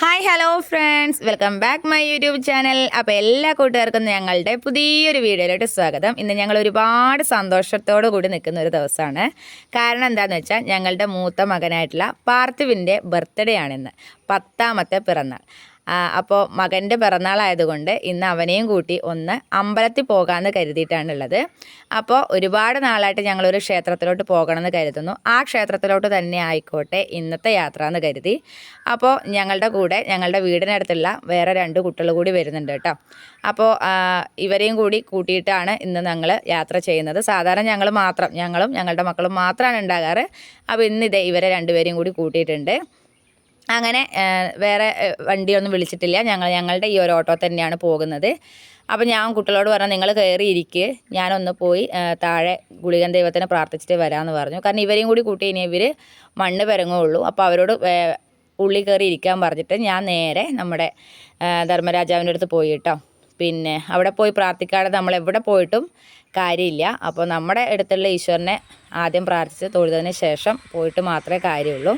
Hi hello friends welcome back my YouTube channel അപ്പോൾ എല്ലാ കൂട്ടുകാർക്കും ഞങ്ങളുടെ പുതിയൊരു വീഡിയോയിലോട്ട് സ്വാഗതം. ഇന്ന് ഞങ്ങൾ ഒരുപാട് സന്തോഷത്തോടു കൂടി നിൽക്കുന്ന ഒരു ദിവസമാണ്. കാരണം എന്താണെന്ന് വെച്ചാൽ ഞങ്ങളുടെ മൂത്ത മകനായിട്ടുള്ള പാർത്ഥിവിന്റെ ബർത്ത്ഡേ ആണിന്ന് പത്താമത്തെ പിറന്നാൾ. അപ്പോൾ മകന്റെ പിറന്നാളായതുകൊണ്ട് ഇന്ന് അവനെയും കൂട്ടി ഒന്ന് അമ്പലത്തിൽ പോകാമെന്ന് കരുതിയിട്ടാണുള്ളത്. അപ്പോൾ ഒരുപാട് നാളായിട്ട് ഞങ്ങളൊരു ക്ഷേത്രത്തിലോട്ട് പോകണമെന്ന് കരുതുന്നു. ആ ക്ഷേത്രത്തിലോട്ട് തന്നെ ആയിക്കോട്ടെ ഇന്നത്തെ യാത്ര എന്ന് കരുതി. അപ്പോൾ ഞങ്ങളുടെ കൂടെ ഞങ്ങളുടെ വീടിനടുത്തുള്ള വേറെ രണ്ട് കുട്ടികൾ കൂടി വരുന്നുണ്ട് കേട്ടോ. അപ്പോൾ ഇവരെയും കൂടി കൂട്ടിയിട്ടാണ് ഇന്ന് ഞങ്ങൾ യാത്ര ചെയ്യുന്നത്. സാധാരണ ഞങ്ങൾ മാത്രം ഞങ്ങളും ഞങ്ങളുടെ മക്കളും മാത്രമാണ് ഉണ്ടാകാറ്. അപ്പോൾ ഇന്ന് ഇവരെ രണ്ടുപേരെയും കൂടി കൂട്ടിയിട്ടുണ്ട്. അങ്ങനെ വേറെ വണ്ടിയൊന്നും വിളിച്ചിട്ടില്ല. ഞങ്ങൾ ഞങ്ങളുടെ ഈ ഒരു ഓട്ടോ തന്നെയാണ് പോകുന്നത്. അപ്പം ഞാൻ കുട്ടികളോട് പറഞ്ഞു നിങ്ങൾ കയറിയിരിക്കുക ഞാനൊന്ന് പോയി താഴെ ഗുളികൻ ദൈവത്തിനെ പ്രാർത്ഥിച്ചിട്ട് വരാമെന്ന് പറഞ്ഞു. കാരണം ഇവരെയും കൂടി കൂട്ടി ഇനി ഇവർ മണ്ണ് പിറങ്ങുള്ളൂ അപ്പോൾ അവരോട് ഉള്ളി കയറി ഇരിക്കാൻ പറഞ്ഞിട്ട് ഞാൻ നേരെ നമ്മുടെ ധർമ്മരാജാവിന്റെ അടുത്ത് പോയി കേട്ടോ പിന്നെ അവിടെ പോയി പ്രാർത്ഥിക്കാതെ നമ്മൾ എവിടെ പോയിട്ടും കാര്യമില്ല. അപ്പോൾ നമ്മുടെ അടുത്തുള്ള ഈശ്വരനെ ആദ്യം പ്രാർത്ഥിച്ച് തൊഴുതതിന് ശേഷം പോയിട്ട് മാത്രമേ കാര്യമുള്ളൂ.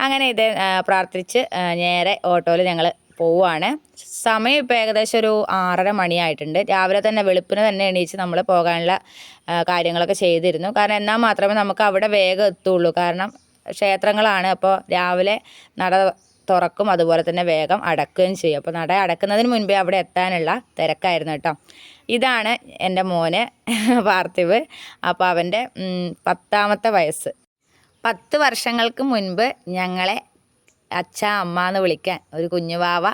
അങ്ങനെ ഇത് പ്രാർത്ഥിച്ച് നേരെ ഓട്ടോയിൽ ഞങ്ങൾ പോവുകയാണ് സമയം ഇപ്പോൾ ഏകദേശം ഒരു ആറര മണിയായിട്ടുണ്ട്. രാവിലെ തന്നെ വെളുപ്പിന് തന്നെ എണീച്ച് നമ്മൾ പോകാനുള്ള കാര്യങ്ങളൊക്കെ ചെയ്തിരുന്നു. കാരണം എന്നാൽ മാത്രമേ നമുക്ക് അവിടെ വേഗം എത്തുള്ളൂ. കാരണം ക്ഷേത്രങ്ങളാണ്. അപ്പോൾ രാവിലെ നട തുറക്കും അതുപോലെ തന്നെ വേഗം അടക്കുകയും ചെയ്യും. അപ്പോൾ നട അടക്കുന്നതിന് മുൻപേ അവിടെ എത്താനുള്ള തിരക്കായിരുന്നു കേട്ടോ. ഇതാണ് എന്റെ മോന് പാർത്ഥിവ്. അപ്പോൾ അവന്റെ പത്താമത്തെ വയസ്സ്. പത്ത് വർഷങ്ങൾക്ക് മുൻപ് ഞങ്ങളെ അച്ഛ അമ്മ എന്ന് വിളിക്കാൻ ഒരു കുഞ്ഞുവാവ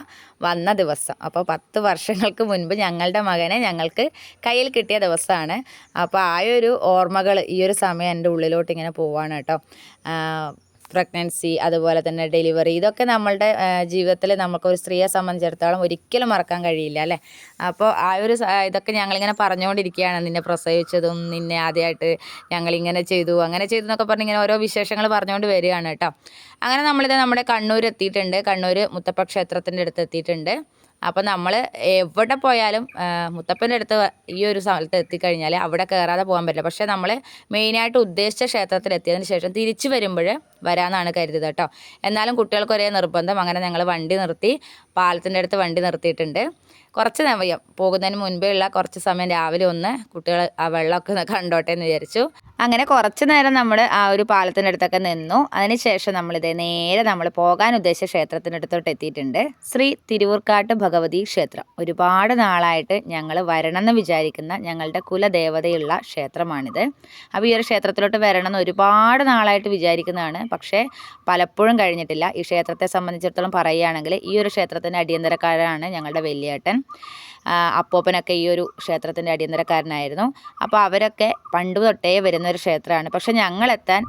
വന്ന ദിവസം. അപ്പോൾ പത്ത് വർഷങ്ങൾക്ക് മുൻപ് ഞങ്ങളുടെ മകനെ ഞങ്ങൾക്ക് കയ്യിൽ കിട്ടിയ ദിവസമാണ്. അപ്പോൾ ആയൊരു ഓർമ്മകൾ ഈ ഒരു സമയം എന്റെ ഉള്ളിലോട്ട് ഇങ്ങനെ പോവാണ് കേട്ടോ. പ്രഗ്നൻസി അതുപോലെ തന്നെ ഡെലിവറി ഇതൊക്കെ നമ്മളുടെ ജീവിതത്തിൽ നമുക്ക് ഒരു സ്ത്രീയെ സംബന്ധിച്ചിടത്തോളം ഒരിക്കലും മറക്കാൻ കഴിയില്ല അല്ലേ? അപ്പോൾ ആ ഒരു ഇതൊക്കെ ഞങ്ങളിങ്ങനെ പറഞ്ഞുകൊണ്ടിരിക്കുകയാണ്. നിന്നെ പ്രസവിച്ചതും നിന്നെ ആദ്യമായിട്ട് ഞങ്ങളിങ്ങനെ ചെയ്തു അങ്ങനെ ചെയ്തു എന്നൊക്കെ പറഞ്ഞ് ഇങ്ങനെ ഓരോ വിശേഷങ്ങൾ പറഞ്ഞുകൊണ്ട് വരികയാണ് കേട്ടോ. അങ്ങനെ നമ്മളിത് നമ്മുടെ കണ്ണൂർ എത്തിയിട്ടുണ്ട് കണ്ണൂർ മുത്തപ്പ ക്ഷേത്രത്തിന്റെ അടുത്ത് എത്തിയിട്ടുണ്ട് അപ്പോൾ നമ്മൾ എവിടെ പോയാലും മുത്തപ്പന്റെ അടുത്ത് ഈ ഒരു സ്ഥലത്ത് എത്തിക്കഴിഞ്ഞാൽ അവിടെ കയറാതെ പോകാൻ പറ്റില്ല. പക്ഷേ നമ്മൾ മെയിനായിട്ട് ഉദ്ദേശിച്ച ക്ഷേത്രത്തിൽ എത്തിയതിന് ശേഷം തിരിച്ചു വരുമ്പോൾ വരാമെന്നാണ് കരുതിയത് കേട്ടോ. എന്നാലും കുട്ടികൾക്ക് ഒരേ നിർബന്ധം. അങ്ങനെ ഞങ്ങൾ വണ്ടി നിർത്തി പാലത്തിന്റെ അടുത്ത് വണ്ടി നിർത്തിയിട്ടുണ്ട്. കുറച്ച് സമയം പോകുന്നതിന് മുൻപേ ഉള്ള കുറച്ച് സമയം രാവിലെ ഒന്ന് കുട്ടികൾ ആ വെള്ളമൊക്കെ ഒന്ന് കണ്ടോട്ടെ എന്ന് വിചാരിച്ചു. അങ്ങനെ കുറച്ച് നേരം നമ്മൾ ആ ഒരു പാലത്തിന്റെ അടുത്തൊക്കെ നിന്നു. അതിനുശേഷം നമ്മളിത് നേരെ നമ്മൾ പോകാൻ ഉദ്ദേശിച്ച ക്ഷേത്രത്തിന്റെ അടുത്തോട്ട് എത്തിയിട്ടുണ്ട്. ശ്രീ തിരുവൂർക്കാട്ട് ഭഗവതി ക്ഷേത്രം. ഒരുപാട് നാളായിട്ട് ഞങ്ങൾ വരണം എന്ന് വിചാരിക്കുന്ന ഞങ്ങളുടെ കുലദേവതയുള്ള ക്ഷേത്രമാണിത്. അപ്പോൾ ഈ ഒരു ക്ഷേത്രത്തിലോട്ട് വരണം എന്ന് ഒരുപാട് നാളായിട്ട് വിചാരിക്കുന്നതാണ്. പക്ഷേ പലപ്പോഴും കഴിഞ്ഞിട്ടില്ല. ഈ ക്ഷേത്രത്തെ സംബന്ധിച്ചിടത്തോളം പറയുകയാണെങ്കിൽ ഈ ഒരു ക്ഷേത്രത്തിന്റെ അടിയന്തരക്കാരാണ് ഞങ്ങളുടെ വലിയേട്ടൻ. അപ്പോപ്പനൊക്കെ ഈ ഒരു ക്ഷേത്രത്തിന്റെ അടിയന്തരക്കാരനായിരുന്നു. അപ്പോൾ അവരൊക്കെ പണ്ട് തൊട്ടേ വരുന്ന ഒരു ക്ഷേത്രമാണ്. പക്ഷെ ഞങ്ങളെത്താൻ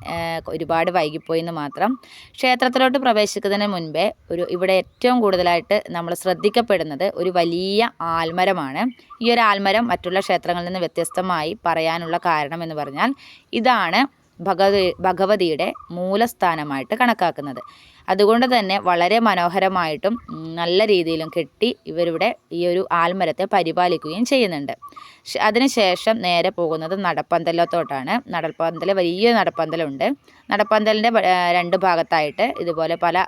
ഒരുപാട് വൈകിപ്പോയി എന്ന് മാത്രം ക്ഷേത്രത്തിലോട്ട് പ്രവേശിക്കുന്നതിന് മുൻപേ ഒരു ഇവിടെ ഏറ്റവും കൂടുതലായിട്ട് നമ്മൾ ശ്രദ്ധിക്കപ്പെടുന്നത് ഒരു വലിയ ആൽമരമാണ്. ഈ ഒരു ആൽമരം മറ്റുള്ള ക്ഷേത്രങ്ങളിൽ നിന്ന് വ്യത്യസ്തമായി പറയാനുള്ള കാരണം എന്ന് പറഞ്ഞാൽ ഇതാണ് ഭഗവതി ഭഗവതിയുടെ മൂലസ്ഥാനമായിട്ട് കണക്കാക്കുന്നത്. അതുകൊണ്ട് തന്നെ വളരെ മനോഹരമായിട്ടും നല്ല രീതിയിലും കെട്ടി ഇവരിവിടെ ഈ ഒരു ആൽമരത്തെ പരിപാലിക്കുകയും ചെയ്യുന്നുണ്ട്. അതിനുശേഷം നേരെ പോകുന്നത് നടപ്പന്തലത്തോട്ടാണ്. നടപ്പന്തൽ വലിയ നടപ്പന്തലുണ്ട്. നടപ്പന്തലിന്റെ രണ്ട് ഭാഗത്തായിട്ട് ഇതുപോലെ പല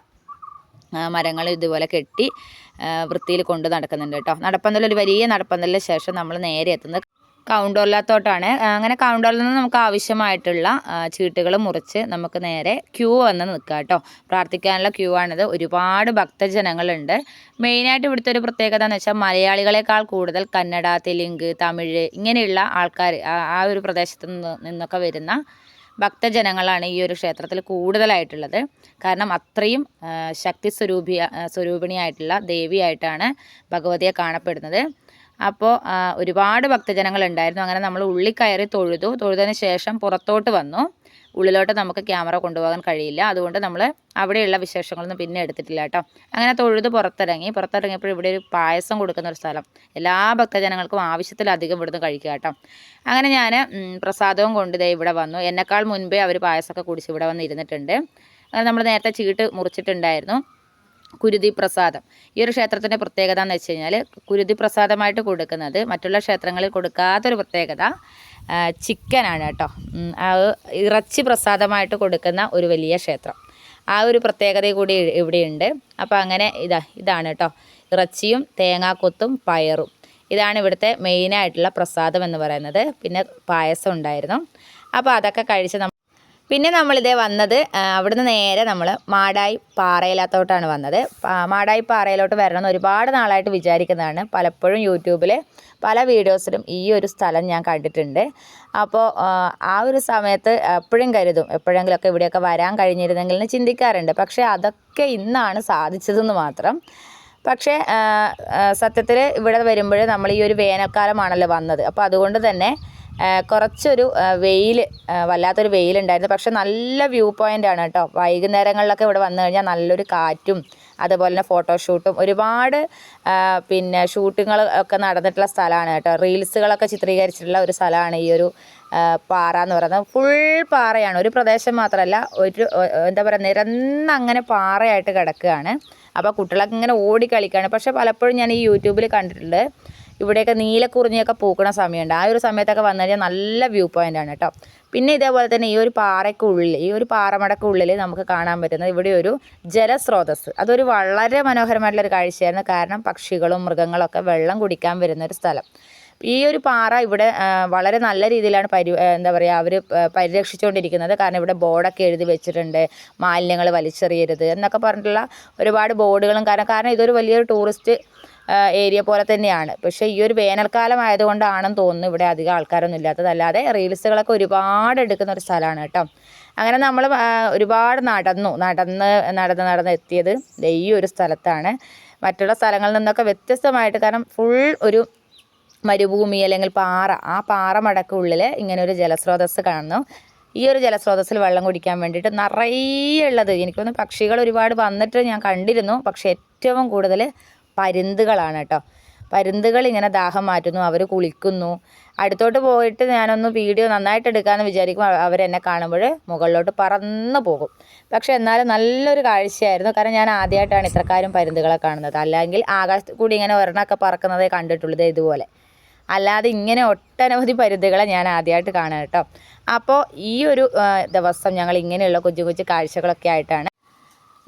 മരങ്ങൾ ഇതുപോലെ കെട്ടി വൃത്തിയിൽ കൊണ്ട് നടക്കുന്നുണ്ട് കേട്ടോ. നടപ്പന്തൽ ഒരു വലിയ നടപ്പന്തലിന് ശേഷം നമ്മൾ നേരെ എത്തുന്നത് കൗണ്ടോറിലത്തോട്ടാണ് അങ്ങനെ കൗണ്ടറിൽ നിന്ന് നമുക്ക് ആവശ്യമായിട്ടുള്ള ചീട്ടുകൾ മുറിച്ച് നമുക്ക് നേരെ ക്യൂ വന്ന് നിൽക്കുക കേട്ടോ പ്രാർത്ഥിക്കാനുള്ള ക്യൂ ആണിത്. ഒരുപാട് ഭക്തജനങ്ങളുണ്ട്. മെയിനായിട്ട് ഇവിടുത്തെ ഒരു പ്രത്യേകത എന്ന് വെച്ചാൽ മലയാളികളെക്കാൾ കൂടുതൽ കന്നഡ തെലുങ്ക് തമിഴ് ഇങ്ങനെയുള്ള ആൾക്കാർ ആ ഒരു പ്രദേശത്ത് നിന്ന് നിന്നൊക്കെ വരുന്ന ഭക്തജനങ്ങളാണ് ഈ ഒരു ക്ഷേത്രത്തിൽ കൂടുതലായിട്ടുള്ളത്. കാരണം അത്രയും ശക്തി സ്വരൂപി സ്വരൂപിണിയായിട്ടുള്ള ദേവിയായിട്ടാണ് ഭഗവതിയെ കാണപ്പെടുന്നത്. അപ്പോൾ ഒരുപാട് ഭക്തജനങ്ങളുണ്ടായിരുന്നു. അങ്ങനെ നമ്മൾ ഉള്ളിൽ കയറി തൊഴുതു. തൊഴുതതിന് ശേഷം പുറത്തോട്ട് വന്നു. ഉള്ളിലോട്ട് നമുക്ക് ക്യാമറ കൊണ്ടുപോകാൻ കഴിയില്ല. അതുകൊണ്ട് നമ്മൾ അവിടെയുള്ള വിശേഷങ്ങളൊന്നും പിന്നെ എടുത്തിട്ടില്ല കേട്ടോ. അങ്ങനെ തൊഴുത് പുറത്തിറങ്ങി. പുറത്തിറങ്ങിയപ്പോൾ ഇവിടെ ഒരു പായസം കൊടുക്കുന്ന ഒരു സ്ഥലം. എല്ലാ ഭക്തജനങ്ങൾക്കും ആവശ്യത്തിലധികം ഇവിടുന്ന് കഴിക്കുക കേട്ടോ. അങ്ങനെ ഞാൻ പ്രസാദവും കൊണ്ട് ദേ ഇവിടെ വന്നു. എന്നെക്കാൾ മുൻപേ അവർ പായസമൊക്കെ കുടിച്ച് ഇവിടെ വന്ന് ഇരുന്നിട്ടുണ്ട്. അങ്ങനെ നമ്മൾ നേരത്തെ ചീട്ട് മുറിച്ചിട്ടുണ്ടായിരുന്നു. കുരുതി പ്രസാദം ഈ ഒരു ക്ഷേത്രത്തിന്റെ പ്രത്യേകത എന്ന് വെച്ച് കഴിഞ്ഞാൽ കുരുതി പ്രസാദമായിട്ട് കൊടുക്കുന്നത് മറ്റുള്ള ക്ഷേത്രങ്ങളിൽ കൊടുക്കാത്തൊരു പ്രത്യേകത ചിക്കനാണ് കേട്ടോ. ഇറച്ചി പ്രസാദമായിട്ട് കൊടുക്കുന്ന ഒരു വലിയ ക്ഷേത്രം. ആ ഒരു പ്രത്യേകത കൂടി ഇവിടെയുണ്ട്. അപ്പോൾ അങ്ങനെ ഇതാ ഇതാണ് കേട്ടോ. ഇറച്ചിയും തേങ്ങാക്കൊത്തും പയറും. ഇതാണ് ഇവിടുത്തെ മെയിനായിട്ടുള്ള പ്രസാദം എന്ന് പറയുന്നത്. പിന്നെ പായസം ഉണ്ടായിരുന്നു. അപ്പോൾ അതൊക്കെ കഴിച്ച് നമ്മൾ പിന്നെ നമ്മളിതേ വന്നത് അവിടുന്ന് നേരെ നമ്മൾ മാടായി പാറയിലാത്തോട്ടാണ് വന്നത്. മാടായി പാറയിലോട്ട് വരണം എന്ന് ഒരുപാട് നാളായിട്ട് വിചാരിക്കുന്നതാണ്. പലപ്പോഴും യൂട്യൂബിൽ പല വീഡിയോസിലും ഈ ഒരു സ്ഥലം ഞാൻ കണ്ടിട്ടുണ്ട്. അപ്പോൾ ആ, ഒരു സമയത്ത് എപ്പോഴും കരുതും എപ്പോഴെങ്കിലുമൊക്കെ ഇവിടെയൊക്കെ വരാൻ കഴിഞ്ഞിരുന്നെങ്കിൽ എന്ന് ചിന്തിക്കാറുണ്ട്. പക്ഷേ അതൊക്കെ ഇന്നാണ് സാധിച്ചതെന്ന് മാത്രം. പക്ഷേ സത്യത്തിൽ ഇവിടെ വരുമ്പോൾ നമ്മൾ ഈ ഒരു വേനൽക്കാലമാണല്ലോ വന്നത്. അപ്പോൾ അതുകൊണ്ട് തന്നെ കുറച്ചൊരു വെയിൽ വല്ലാത്തൊരു വെയിലുണ്ടായിരുന്നു. പക്ഷെ നല്ല വ്യൂ പോയിന്റ് ആണ് കേട്ടോ. വൈകുന്നേരങ്ങളിലൊക്കെ ഇവിടെ വന്നു കഴിഞ്ഞാൽ നല്ലൊരു കാറ്റും അതുപോലെ തന്നെ ഫോട്ടോഷൂട്ടും ഒരുപാട് പിന്നെ ഷൂട്ടിങ്ങൾ ഒക്കെ നടന്നിട്ടുള്ള സ്ഥലമാണ് കേട്ടോ. റീൽസുകളൊക്കെ ചിത്രീകരിച്ചിട്ടുള്ള ഒരു സ്ഥലമാണ് ഈ ഒരു പാറ എന്ന് പറയുന്നത്. ഫുൾ പാറയാണ്. ഒരു പ്രദേശം മാത്രമല്ല ഒരു എന്താ പറയുക നിരന്ന് അങ്ങനെ പാറയായിട്ട് കിടക്കുകയാണ്. അപ്പോൾ കുട്ടികളൊക്കെ ഇങ്ങനെ ഓടി കളിക്കുകയാണ്. പക്ഷേ പലപ്പോഴും ഞാൻ ഈ യൂട്യൂബിൽ കണ്ടിട്ടുണ്ട് ഇവിടെയൊക്കെ നീലക്കുറിഞ്ഞിയൊക്കെ പൂക്കണ സമയമുണ്ട്. ആ ഒരു സമയത്തൊക്കെ വന്നു കഴിഞ്ഞാൽ നല്ല വ്യൂ പോയിന്റാണ് കേട്ടോ പിന്നെ ഇതേപോലെ തന്നെ ഈ ഒരു പാറയ്ക്കുള്ളിൽ ഈ ഒരു പാറമടക്കുള്ളിൽ നമുക്ക് കാണാൻ പറ്റുന്നത് ഇവിടെ ഒരു ജലസ്രോതസ് അതൊരു വളരെ മനോഹരമായിട്ടുള്ള ഒരു കാഴ്ചയായിരുന്നു. കാരണം പക്ഷികളും മൃഗങ്ങളൊക്കെ വെള്ളം കുടിക്കാൻ വരുന്ന ഒരു സ്ഥലം. ഈ ഒരു പാറ ഇവിടെ വളരെ നല്ല രീതിയിലാണ് പരി എന്താ പറയുക അവർ പരിരക്ഷിച്ചുകൊണ്ടിരിക്കുന്നത്. കാരണം ഇവിടെ ബോർഡൊക്കെ എഴുതി വെച്ചിട്ടുണ്ട്. മാലിന്യങ്ങൾ വലിച്ചെറിയരുത് എന്നൊക്കെ പറഞ്ഞിട്ടുള്ള ഒരുപാട് ബോർഡുകളും കാരണം കാരണം ഇതൊരു വലിയൊരു ടൂറിസ്റ്റ് ഏരിയ പോലെ തന്നെയാണ്. പക്ഷേ ഈ ഒരു വേനൽക്കാലം ആയതുകൊണ്ടാണെന്ന് തോന്നുന്നു ഇവിടെ അധികം ആൾക്കാരൊന്നും ഇല്ലാത്തതല്ലാതെ റീൽസുകളൊക്കെ ഒരുപാട് എടുക്കുന്ന ഒരു സ്ഥലമാണ് കേട്ടോ. അങ്ങനെ നമ്മൾ ഒരുപാട് നടന്നു. നടന്ന് നടന്ന് നടന്ന് എത്തിയത് ഈ ഒരു സ്ഥലത്താണ്. മറ്റുള്ള സ്ഥലങ്ങളിൽ നിന്നൊക്കെ വ്യത്യസ്തമായിട്ട് കാരണം ഫുൾ ഒരു മരുഭൂമി അല്ലെങ്കിൽ പാറ. ആ പാറ മടക്കുള്ളിൽ ഇങ്ങനെ ഒരു ജലസ്രോതസ് കാണുന്നു. ഈ ഒരു ജലസ്രോതസ്സിൽ വെള്ളം കുടിക്കാൻ വേണ്ടിയിട്ട് നിറയെ ഉള്ളത്. എനിക്കൊന്ന് പക്ഷികൾ ഒരുപാട് വന്നിട്ട് ഞാൻ കണ്ടിരുന്നു. പക്ഷേ ഏറ്റവും കൂടുതൽ പരുന്തുകളാണ് കേട്ടോ. പരുന്തുകൾ ഇങ്ങനെ ദാഹം മാറ്റുന്നു അവർ കുളിക്കുന്നു. അടുത്തോട്ട് പോയിട്ട് ഞാനൊന്ന് വീഡിയോ നന്നായിട്ട് എടുക്കാമെന്ന് വിചാരിക്കും അവ- അവരെന്നെ കാണുമ്പോൾ മുകളിലോട്ട് പറന്ന് പോകും. പക്ഷെ എന്നാലും നല്ലൊരു കാഴ്ചയായിരുന്നു. കാരണം ഞാൻ ആദ്യമായിട്ടാണ് ഇത്രക്കാരും പരുന്തുകളെ കാണുന്നത്. അല്ലെങ്കിൽ ആകാശത്ത് കൂടി ഇങ്ങനെ ഒരെണ്ണമൊക്കെ പറക്കുന്നതേ കണ്ടിട്ടുള്ളത് ഇതുപോലെ. അല്ലാതെ ഇങ്ങനെ ഒട്ടനവധി പരുന്തുകളെ ഞാൻ ആദ്യമായിട്ട് കാണാം കേട്ടോ. അപ്പോൾ ഈ ഒരു ദിവസം ഞങ്ങൾ ഇങ്ങനെയുള്ള കൊച്ചു കൊച്ചു കാഴ്ചകളൊക്കെ ആയിട്ടാണ്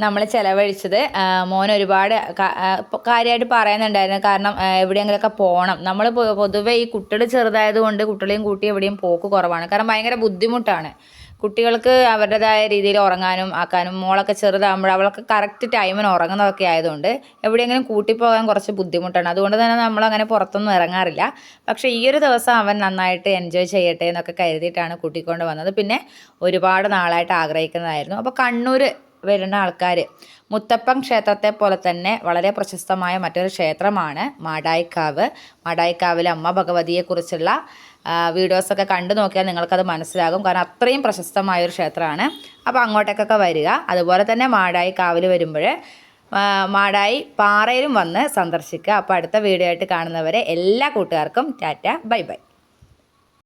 നമ്മൾ ചിലവഴിച്ചത് മോൻ ഒരുപാട് കാര്യമായിട്ട് പറയുന്നുണ്ടായിരുന്നു. കാരണം എവിടെയെങ്കിലുമൊക്കെ പോകണം നമ്മൾ പൊതുവേ ഈ കുട്ടികൾ ചെറുതായത് കൊണ്ട് കുട്ടികളെയും കൂട്ടി എവിടെയും പോക്ക് കുറവാണ്. കാരണം ഭയങ്കര ബുദ്ധിമുട്ടാണ്. കുട്ടികൾക്ക് അവരുടേതായ രീതിയിൽ ഉറങ്ങാനും ആക്കാനും മോളൊക്കെ ചെറുതാകുമ്പോൾ അവളൊക്കെ കറക്റ്റ് ടൈമിന് ഉറങ്ങുന്നതൊക്കെ ആയതുകൊണ്ട് എവിടെയെങ്കിലും കൂട്ടിപ്പോകാൻ കുറച്ച് ബുദ്ധിമുട്ടാണ്. അതുകൊണ്ട് തന്നെ നമ്മളങ്ങനെ പുറത്തൊന്നും ഇറങ്ങാറില്ല. പക്ഷേ ഈ ഒരു ദിവസം അവൻ നന്നായിട്ട് എൻജോയ് ചെയ്യട്ടെ എന്നൊക്കെ കരുതിയിട്ടാണ് കൂട്ടിക്കൊണ്ട് വന്നത്. പിന്നെ ഒരുപാട് നാളായിട്ട് ആഗ്രഹിക്കുന്നതായിരുന്നു. അപ്പോൾ കണ്ണൂർ വരുന്ന ആൾക്കാർ മുത്തപ്പൻ ക്ഷേത്രത്തെ പോലെ തന്നെ വളരെ പ്രശസ്തമായ മറ്റൊരു ക്ഷേത്രമാണ് മാടായിക്കാവ്. മാടായിക്കാവിലെ അമ്മ ഭഗവതിയെക്കുറിച്ചുള്ള വീഡിയോസൊക്കെ കണ്ടു നോക്കിയാൽ നിങ്ങൾക്കത് മനസ്സിലാകും. കാരണം അത്രയും പ്രശസ്തമായ ഒരു ക്ഷേത്രമാണ്. അപ്പോൾ അങ്ങോട്ടേക്കൊക്കെ വരിക. അതുപോലെ തന്നെ മാടായി കാവിൽ വരുമ്പോൾ മാടായി പാറയിലും വന്ന് സന്ദർശിക്കുക. അപ്പോൾ അടുത്ത വീഡിയോ ആയിട്ട് കാണുന്നവരെ എല്ലാ കൂട്ടുകാർക്കും ടാറ്റ ബൈ ബൈ.